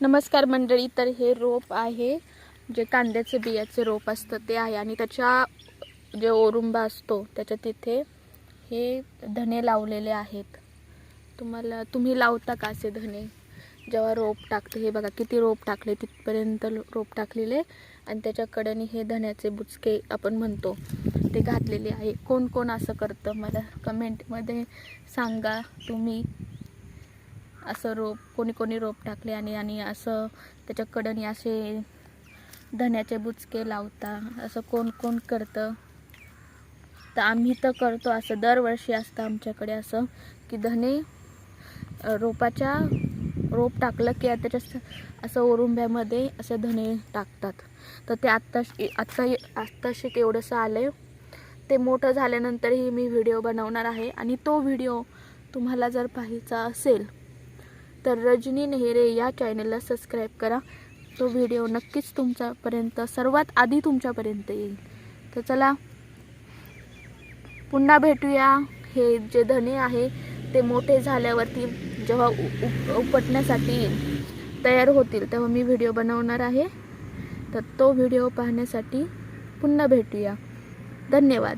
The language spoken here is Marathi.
नमस्कार मंडळी तर हे रोप आहे जे कांद्याचे बियाचे रोप असतं ते आहे आणि त्याच्या जे ओरुंबा असतो त्याच्या तिथे हे धने लावलेले आहेत. तुम्हाला तुम्ही लावता का असे धने? जेव्हा रोप टाकते हे बघा किती रोप टाकले तिथपर्यंत रोप टाकलेले आणि त्याच्याकडने हे धण्याचे बुचके आपण म्हणतो ते घातलेले आहे. कोण कोण असं करतं मला कमेंटमध्ये सांगा तुम्ही. असं रोप कोणी कोणी रोप टाकले आणि आणि असं त्याच्याकडं असे धन्याचे बुचके लावता असं कोण कोण करतं? तर आम्ही तर करतो असं दरवर्षी असतं आमच्याकडे असं की धने रोपाच्या रोप टाकलं की त्याच्या असं ओरुंब्यामध्ये असे धने टाकतात. तर ते आत्ता आत्ता आत्ताशी तेवढंसं आलं आहे ते मोठं झाल्यानंतरही मी व्हिडिओ बनवणार आहे आणि तो व्हिडिओ तुम्हाला जर पाहायचा असेल तर रजनी नेहरे या चॅनलला सबस्क्राईब करा. तो व्हिडिओ नक्कीच तुमच्यापर्यंत सर्वात आधी तुमच्यापर्यंत येईल. तर चला पुन्हा भेटूया. हे जे धने आहे ते मोठे झाल्यावरती जेव्हा उ- उप उपटण्यासाठी तयार होतील तेव्हा मी व्हिडिओ बनवणार आहे. तर तो व्हिडिओ पाहण्यासाठी पुन्हा भेटूया. धन्यवाद.